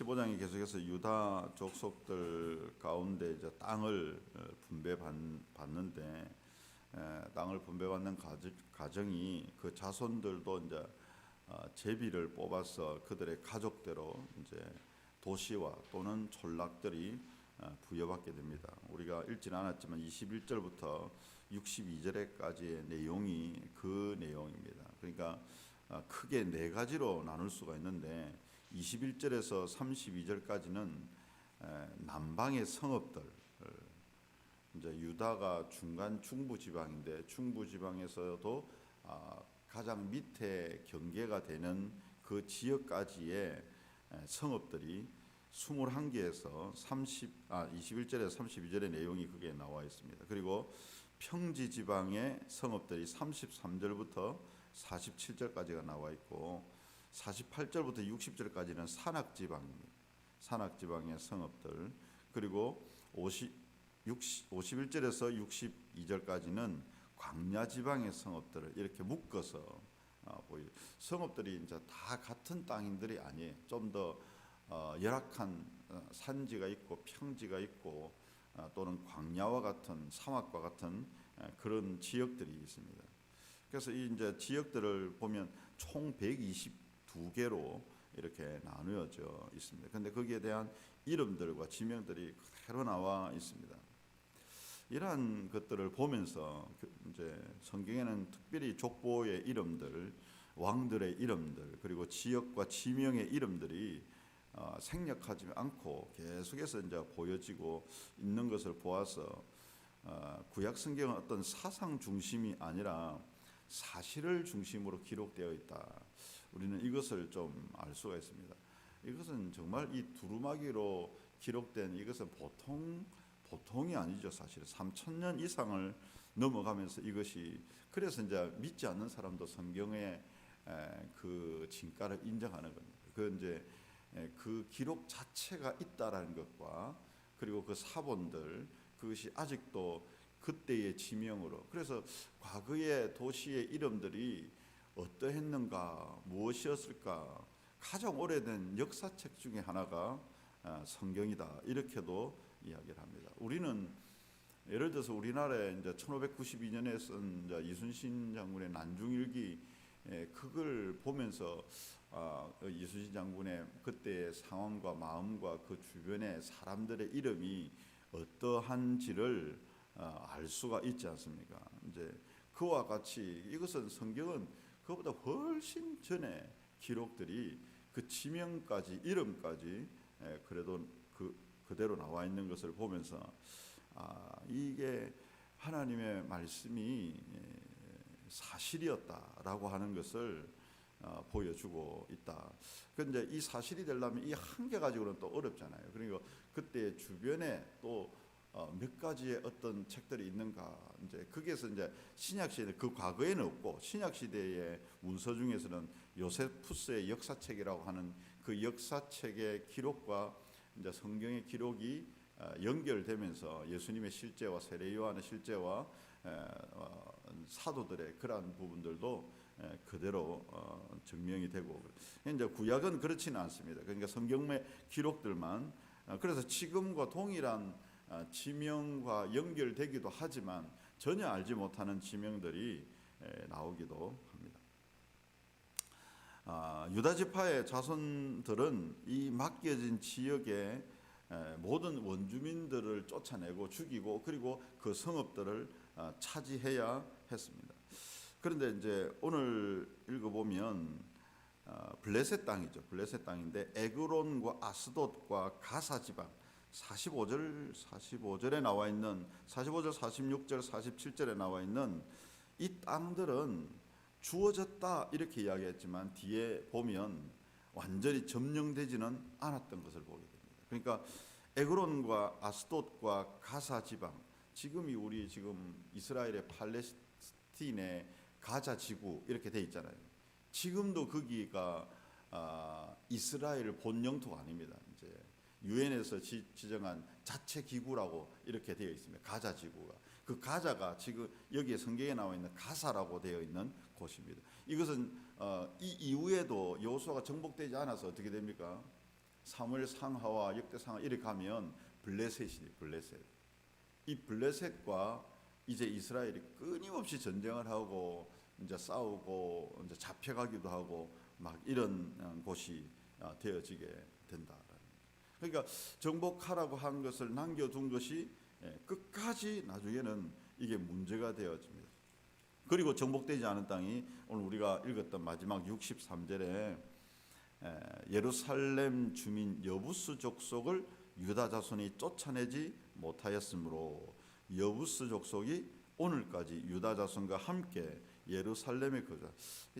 15장에 계속해서 유다 족속들 가운데 이제 땅을 어, 분배받는데 에, 땅을 분배받는 과정이 그 자손들도 이제 어, 제비를 뽑아서 그들의 가족대로 이제 도시와 또는 촌락들이 어, 부여받게 됩니다. 우리가 읽지는 않았지만 21절부터 62절에까지의 내용이 그 내용입니다. 그러니까 어, 크게 네 가지로 나눌 수가 있는데 21절에서 32절까지는 남방의 성읍들 이제 유다가 중간 중부 지방인데 중부 지방에서도 아, 가장 밑에 경계가 되는 그 지역까지의 에, 성읍들이 21개에서 30, 아, 21절에서 32절의 내용이 그게 나와 있습니다. 그리고 평지 지방의 성읍들이 33절부터 47절까지가 나와 있고 48절부터 60절까지는 산악 지방입니다. 산악 지방의 성읍들 그리고 50, 60, 51절에서 62절까지는 광야 지방의 성읍들을 이렇게 묶어서 어, 보이 성읍들이 이제 다 같은 땅인들이 아니에요. 좀더 어, 열악한 어, 산지가 있고 평지가 있고 어, 또는 광야와 같은 사막과 같은 에, 그런 지역들이 있습니다. 그래서 이 이제 지역들을 보면 총 122개로 이렇게 나누어져 있습니다. 근데 거기에 대한 이름들과 지명들이 그대로 나와 있습니다. 이러한 것들을 보면서 그 이제 성경에는 특별히 족보의 이름들, 왕들의 이름들, 그리고 지역과 지명의 이름들이 어, 생략하지 않고 계속해서 이제 보여지고 있는 것을 보아서 어, 구약 성경은 어떤 사상 중심이 아니라 사실을 중심으로 기록되어 있다. 우리는 이것을 좀 알 수가 있습니다. 이것은 정말 이 두루마기로 기록된 이것은 보통 보통이 아니죠 사실 3천 년 이상을 넘어가면서 이것이 그래서 이제 믿지 않는 사람도 성경의 에, 그 진가를 인정하는 겁니다. 그 이제 에, 그 기록 자체가 있다라는 것과 그리고 그 사본들 그것이 아직도 그때의 지명으로 그래서 과거의 도시의 이름들이 어떠했는가 무엇이었을까 가장 오래된 역사책 중에 하나가 아, 성경이다 이렇게도 이야기를 합니다. 우리는 예를 들어서 우리나라에 이제 1592년에 쓴 이순신 장군의 난중일기 에, 그걸 보면서 아, 그 이순신 장군의 그때의 상황과 마음과 그 주변의 사람들의 이름이 어떠한지를 아, 알 수가 있지 않습니까? 이제 그와 같이 이것은 성경은 그보다 훨씬 전에 기록들이 그 지명까지 이름까지 에, 그래도 그 그대로 나와 있는 것을 보면서 아, 이게 하나님의 말씀이 에, 사실이었다라고 하는 것을 어, 보여주고 있다. 그런데 이 사실이 되려면 이 한 개 가지고는 또 어렵잖아요. 그리고 그때 주변에 또 어, 몇 가지의 어떤 책들이 있는가. 이제 거기에서 이제 신약 시대 그 과거에는 없고 신약 시대의 문서 중에서는 요세푸스의 역사책이라고 하는 그 역사책의 기록과 이제 성경의 기록이 어, 연결되면서 예수님의 실제와 세례 요한의 실제와 에, 어, 사도들의 그러한 부분들도 에, 그대로 어, 증명이 되고. 이제 구약은 그렇지는 않습니다. 그러니까 성경의 기록들만. 어, 그래서 지금과 동일한 어, 지명과 연결되기도 하지만 전혀 알지 못하는 지명들이 에, 나오기도 합니다. 아, 유다 지파의 자손들은 이 맡겨진 지역의 에, 모든 원주민들을 쫓아내고 죽이고 그리고 그 성읍들을 아, 차지해야 했습니다. 그런데 이제 오늘 읽어보면 어, 블레셋 땅이죠. 블레셋 땅인데 에그론과 아스돗과 가사 지방 45절 45절에 나와 있는 45절 46절 47절에 나와 있는 이 땅들은 주어졌다 이렇게 이야기했지만 뒤에 보면 완전히 점령되지는 않았던 것을 보게 됩니다. 그러니까 에그론과 아스돗과 가사 지방 지금이 우리 지금 이스라엘의 팔레스틴의 가자 지구 이렇게 돼 있잖아요. 지금도 거기가 아, 이스라엘 본 영토가 아닙니다. 이제 유엔에서 지정한 자체 기구라고 이렇게 되어 있습니다. 가자 지구가 그 가자가 지금 여기에 성경에 나와 있는 가사라고 되어 있는 곳입니다. 이것은 어, 이 이후에도 여호수아가 정복되지 않아서 어떻게 됩니까? 사무엘 상하와 역대 상하 이렇게 가면 블레셋이니 블레셋. 이 블레셋과 이제 이스라엘이 끊임없이 전쟁을 하고 이제 싸우고 이제 잡혀가기도 하고 막 이런 어, 곳이 어, 되어지게 거죠. 그러니까 정복하라고 한 것을 남겨둔 것이 예, 끝까지 나중에는 이게 문제가 되어집니다. 그리고 정복되지 않은 땅이 오늘 우리가 읽었던 마지막 63절에 예루살렘 주민 여부스 족속을 유다 자손이 쫓아내지 못하였으므로 여부스 족속이 오늘까지 유다 자손과 함께 예루살렘에 거자.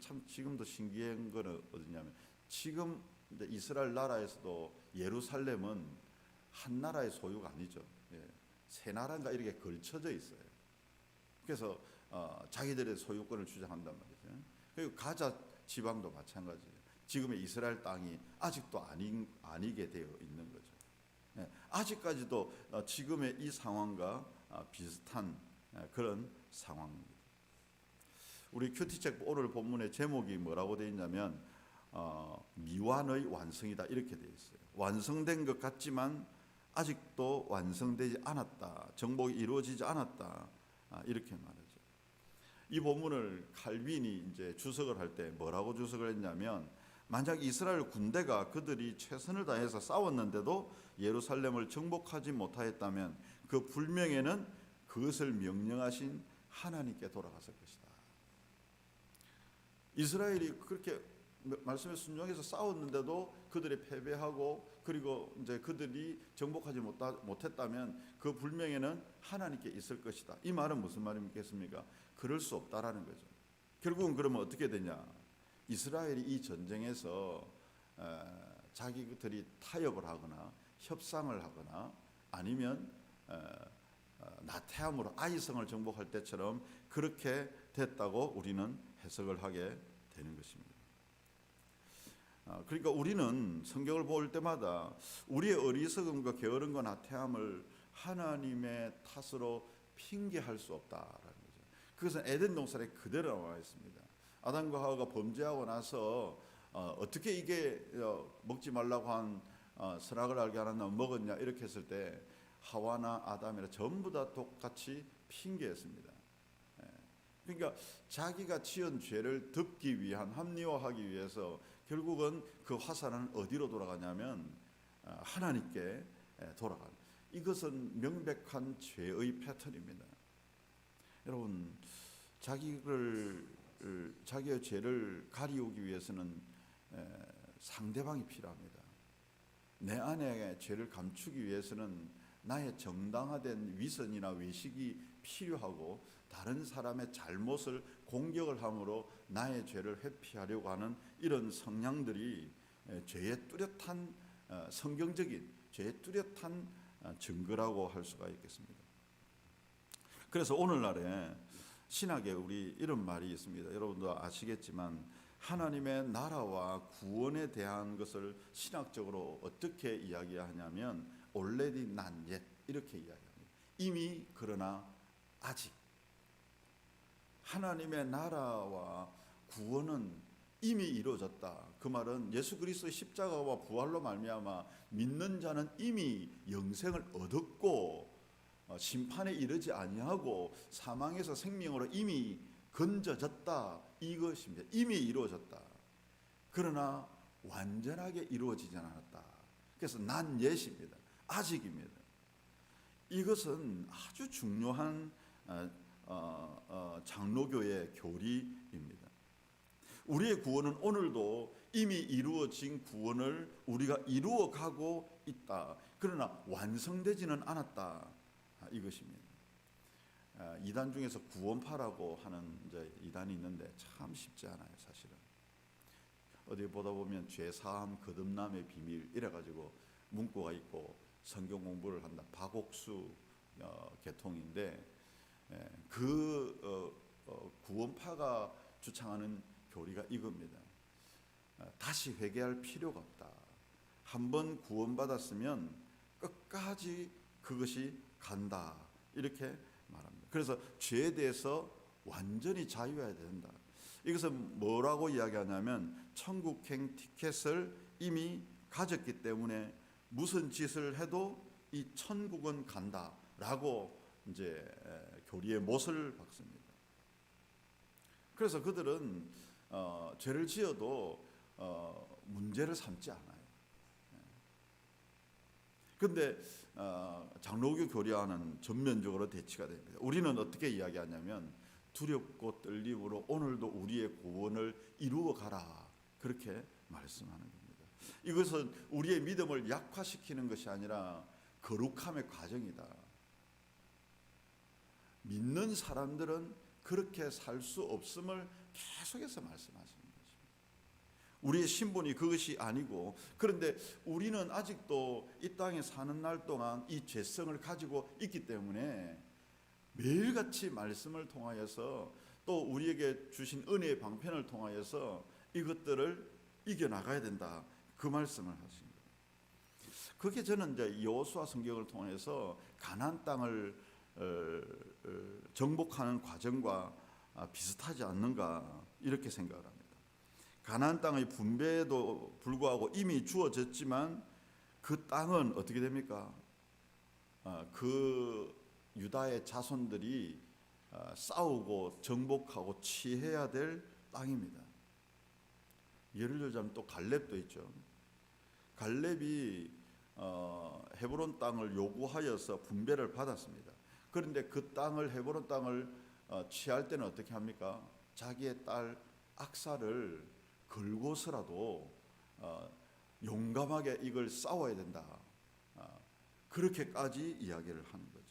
참 지금도 신기한 거는 어디냐면 지금 이스라엘 나라에서도 예루살렘은 한 나라의 소유가 아니죠. 예. 세 나라인가 이렇게 걸쳐져 있어요. 그래서 어, 자기들의 소유권을 주장한단 말이죠. 그리고 가자 지방도 마찬가지예요. 지금의 이스라엘 땅이 아직도 아니, 아니게 되어 있는 거죠. 예, 아직까지도 어, 지금의 이 상황과 어, 비슷한 예, 그런 상황입니다. 우리 큐티책 오늘 본문의 제목이 뭐라고 되어 있냐면 어, 미완의 완성이다 이렇게 되어 있어요. 완성된 것 같지만 아직도 완성되지 않았다. 정복이 이루어지지 않았다. 아, 이렇게 말하죠. 이 본문을 칼빈이 이제 주석을 할 때 뭐라고 주석을 했냐면 만약 이스라엘 군대가 그들이 최선을 다해서 싸웠는데도 예루살렘을 정복하지 못하였다면 그 불명예는 그것을 명령하신 하나님께 돌아갔을 것이다. 이스라엘이 그렇게 말씀에 순종해서 싸웠는데도 그들이 패배하고 그리고 이제 그들이 정복하지 못하, 못했다면 그 불명예는 하나님께 있을 것이다. 이 말은 무슨 말이겠습니까? 그럴 수 없다라는 거죠. 결국은 그러면 어떻게 되냐? 이스라엘이 이 전쟁에서 에, 자기들이 타협을 하거나 협상을 하거나 아니면 에, 어, 나태함으로 아이성을 정복할 때처럼 그렇게 됐다고 우리는 해석을 하게 되는 것입니다. 아, 그러니까 우리는 성경을 볼 때마다 우리의 어리석음과 게으름과 나태함을 하나님의 탓으로 핑계할 수 없다라는 거죠. 그것은 에덴 동산에 그대로 나와 있습니다. 아담과 하와가 범죄하고 나서 어, 떻게 이게 어, 먹지 말라고 한 어, 선악을 알게 하나 먹었냐 이렇게 했을 때 하와나 아담이나 전부 다 똑같이 핑계했습니다. 예. 그러니까 자기가 지은 죄를 덮기 위한 합리화하기 위해서 결국은 그 화살은 어디로 돌아가냐면 어, 하나님께 돌아가. 이것은 명백한 죄의 패턴입니다. 여러분 자기를 자기의 죄를 가리우기 위해서는 상대방이 필요합니다. 내 안에 죄를 감추기 위해서는 나의 정당화된 위선이나 외식이 필요하고 다른 사람의 잘못을 공격을 함으로 나의 죄를 회피하려고 하는 이런 성향들이 죄의 뚜렷한 어, 성경적인 죄의 뚜렷한 어, 증거라고 할 수가 있겠습니다. 그래서 오늘날에 신학에 우리 이런 말이 있습니다. 여러분도 아시겠지만 하나님의 나라와 구원에 대한 것을 신학적으로 어떻게 이야기하냐면 already 이렇게 이야기합니다. 이미 그러나 아직 하나님의 나라와 구원은 이미 이루어졌다. 그 말은 예수 그리스도의 십자가와 부활로 말미암아 믿는 자는 이미 영생을 얻었고 어, 심판에 이르지 아니하고 사망에서 생명으로 이미 건져졌다 이것입니다. 이미 이루어졌다. 그러나 완전하게 이루어지지 않았다. 그래서 난 예시입니다. 아직입니다. 이것은 아주 중요한 어, 어, 어, 장로교의 교리입니다. 우리의 구원은 오늘도 이미 이루어진 구원을 우리가 이루어가고 있다. 그러나 완성되지는 않았다. 아, 이것입니다. 아, 이단 중에서 구원파라고 하는 이제 이단이 있는데 참 쉽지 않아요, 사실은. 어디 보다 보면 죄 사함 거듭남의 비밀 이래 가지고 문구가 있고 성경 공부를 한다. 박옥수 어, 계통인데 예, 그 어, 어, 구원파가 주창하는 교리가 이겁니다. 어, 다시 회개할 필요가 없다. 한번 구원받았으면 끝까지 그것이 간다. 이렇게 말합니다. 그래서 죄에 대해서 완전히 자유해야 된다. 이것은 뭐라고 이야기하냐면 천국행 티켓을 이미 가졌기 때문에 무슨 짓을 해도 이 천국은 간다라고 이제 에, 교리의 못을 박습니다. 그래서 그들은 어, 죄를 지어도 어, 문제를 삼지 않아요. 그런데 어, 장로교 교리와는 전면적으로 대치가 됩니다. 우리는 어떻게 이야기하냐면 두렵고 떨림으로 오늘도 우리의 구원을 이루어 가라 그렇게 말씀하는 겁니다. 이것은 우리의 믿음을 약화시키는 것이 아니라 거룩함의 과정이다. 믿는 사람들은 그렇게 살 수 없음을 계속해서 말씀하시는 것입니다. 우리의 신분이 그것이 아니고 그런데 우리는 아직도 이 땅에 사는 날 동안 이 죄성을 가지고 있기 때문에 매일같이 말씀을 통하여서 또 우리에게 주신 은혜의 방편을 통하여서 이것들을 이겨 나가야 된다. 그 말씀을 하신 거예요. 그게 저는 이제 여호수아 성경을 통해서 가나안 땅을 정복하는 과정과 아, 비슷하지 않는가 이렇게 생각을 합니다. 가나안 땅의 분배에도 불구하고 이미 주어졌지만 그 땅은 어떻게 됩니까? 아, 그 유다의 자손들이 아, 싸우고 정복하고 취해야 될 땅입니다. 예를 들자면 또 갈렙도 있죠. 갈렙이 어, 헤브론 땅을 요구하여서 분배를 받았습니다. 그런데 그 땅을 헤브론 땅을 어, 취할 때는 어떻게 합니까? 자기의 딸 악사를 걸고서라도 어, 용감하게 이걸 싸워야 된다. 어, 그렇게까지 이야기를 하는 거죠.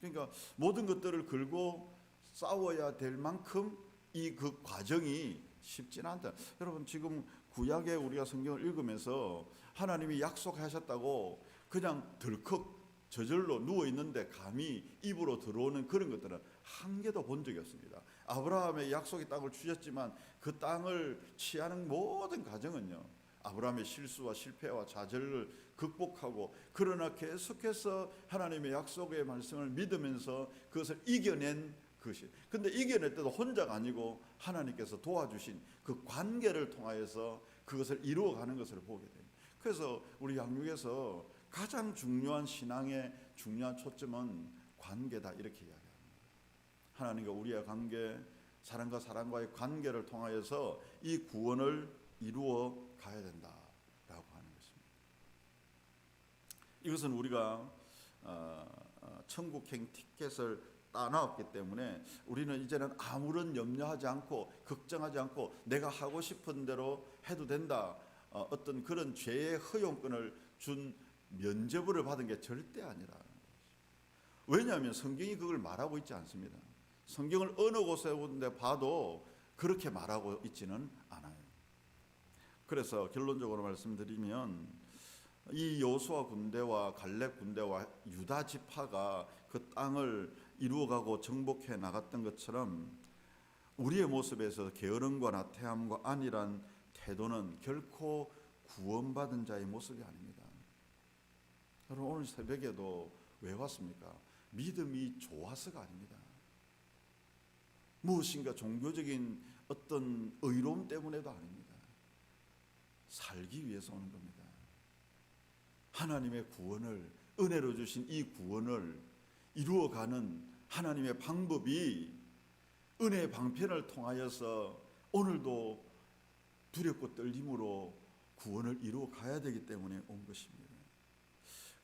그러니까 모든 것들을 걸고 싸워야 될 만큼 이 그 과정이 쉽진 않다. 여러분 지금 구약에 우리가 성경을 읽으면서 하나님이 약속하셨다고 그냥 덜컥 저절로 누워 있는데 감히 입으로 들어오는 그런 것들은 한 개도 본 적이 없습니다. 아브라함의 약속의 땅을 주셨지만 그 땅을 취하는 모든 과정은요. 아브라함의 실수와 실패와 좌절을 극복하고 그러나 계속해서 하나님의 약속의 말씀을 믿으면서 그것을 이겨낸 것이. 근데 이겨낼 때도 혼자가 아니고 하나님께서 도와주신 그 관계를 통하여서 그것을 이루어가는 것을 보게 됩니다. 그래서 우리 양육에서 가장 중요한 신앙의 중요한 초점은 관계다 이렇게 이야기합니다. 하나님과 우리의 관계, 사람과 사람과의 관계를 통하여서 이 구원을 이루어 가야 된다라고 하는 것입니다. 이것은 우리가 어, 어, 천국행 티켓을 따나왔기 때문에 우리는 이제는 아무런 염려하지 않고 걱정하지 않고 내가 하고 싶은 대로 해도 된다. 어, 어떤 그런 죄의 허용권을 준 면죄부를 받은 게 절대 아니라. 왜냐하면 성경이 그걸 말하고 있지 않습니다. 성경을 어느 곳에 봐도 그렇게 말하고 있지는 않아요. 그래서 결론적으로 말씀드리면 이 여호수아 군대와 갈렙 군대와 유다 지파가 그 땅을 이루어가고 정복해 나갔던 것처럼 우리의 모습에서 게으름과 나태함과 안일한 태도는 결코 구원받은 자의 모습이 아닙니다. 여러분 오늘 새벽에도 왜 왔습니까? 믿음이 좋아서가 아닙니다. 무엇인가 종교적인 어떤 의로움 때문에도 아닙니다. 살기 위해서 오는 겁니다. 하나님의 구원을 은혜로 주신 이 구원을 이루어가는 하나님의 방법이 은혜의 방편을 통하여서 오늘도 두렵고 떨림으로 구원을 이루어 가야 되기 때문에 온 것입니다.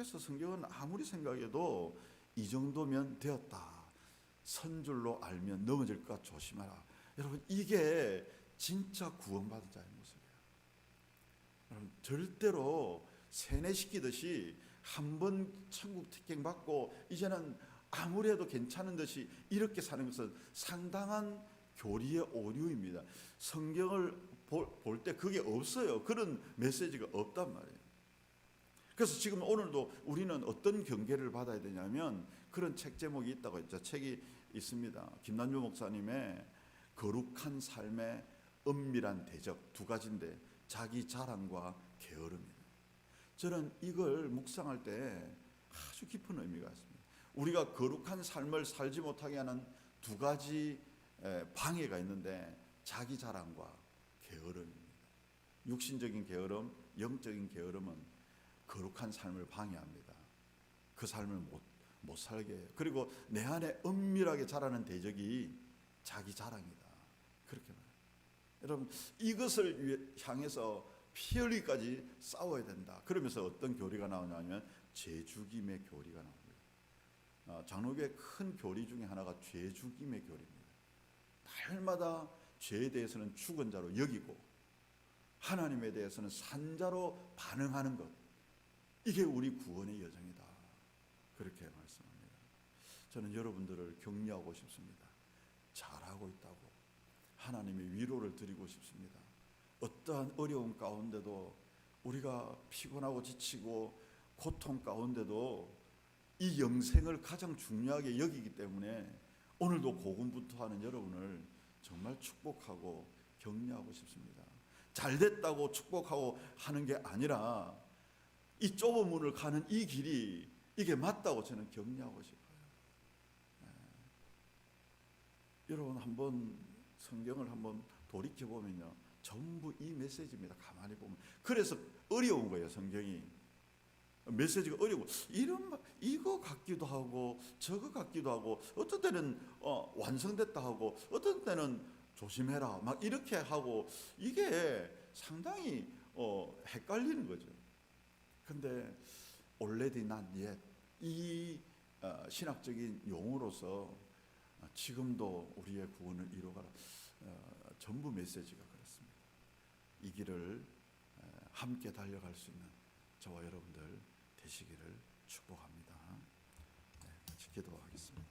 그래서 성경은 아무리 생각해도 이 정도면 되었다. 선줄로 알면 넘어질까 조심하라. 여러분 이게 진짜 구원받은 자의 모습이에요. 여러분 절대로 세뇌시키듯이 한 번 천국 특権받고 이제는 아무래도 괜찮은 듯이 이렇게 사는 것은 상당한 교리의 오류입니다. 성경을 볼 때 그게 없어요. 그런 메시지가 없단 말이에요. 그래서 지금 오늘도 우리는 어떤 경계를 받아야 되냐면 그런 책 제목이 있다고 했죠. 책이 있습니다. 김난주 목사님의 거룩한 삶의 은밀한 대적 두 가지인데 자기 자랑과 게으름입니다. 저는 이걸 묵상할 때 아주 깊은 의미가 있습니다. 우리가 거룩한 삶을 살지 못하게 하는 두 가지 방해가 있는데 자기 자랑과 게으름입니다. 육신적인 게으름, 영적인 게으름은 거룩한 삶을 방해합니다. 그 삶을 못, 못 살게 해요. 그리고 내 안에 은밀하게 자라는 대적이 자기 자랑이다. 그렇게 말해요. 여러분 이것을 위해- 향해서 피 흘리까지 싸워야 된다. 그러면서 어떤 교리가 나오냐면 죄죽임의 교리가 나옵니다. 아, 장로교의 큰 교리 중에 하나가 죄죽임의 교리입니다. 날마다 죄에 대해서는 죽은 자로 여기고 하나님에 대해서는 산자로 반응하는 것. 이게 우리 구원의 여정이다. 그렇게 말씀합니다. 저는 여러분들을 격려하고 싶습니다. 잘하고 있다고 하나님의 위로를 드리고 싶습니다. 어떠한 어려움 가운데도 우리가 피곤하고 지치고 고통 가운데도 이 영생을 가장 중요하게 여기기 때문에 오늘도 고군분투하는 여러분을 정말 축복하고 격려하고 싶습니다. 잘 됐다고 축복하고 하는 게 아니라 이 좁은 문을 가는 이 길이 이게 맞다고 저는 격려하고 싶어요. 네. 여러분 한번 성경을 한번 돌이켜 보면요. 전부 이 메시지입니다. 가만히 보면. 그래서 어려운 거예요, 성경이. 메시지가 어려워. 이런 말- 이거 같기도 하고 저거 같기도 하고 어떤 때는 어, 완성됐다 하고 어떤 때는 조심해라 막 이렇게 하고 이게 상당히 어, 헷갈리는 거죠. 근데 already not 이 어, 신학적인 용어로서 어, 지금도 우리의 구원을 이루어가라. 어, 전부 메시지가 그렇습니다. 이 길을 어, 함께 달려갈 수 있는 저와 여러분들 되시기를 축복합니다. 네, 같이 기도하겠습니다.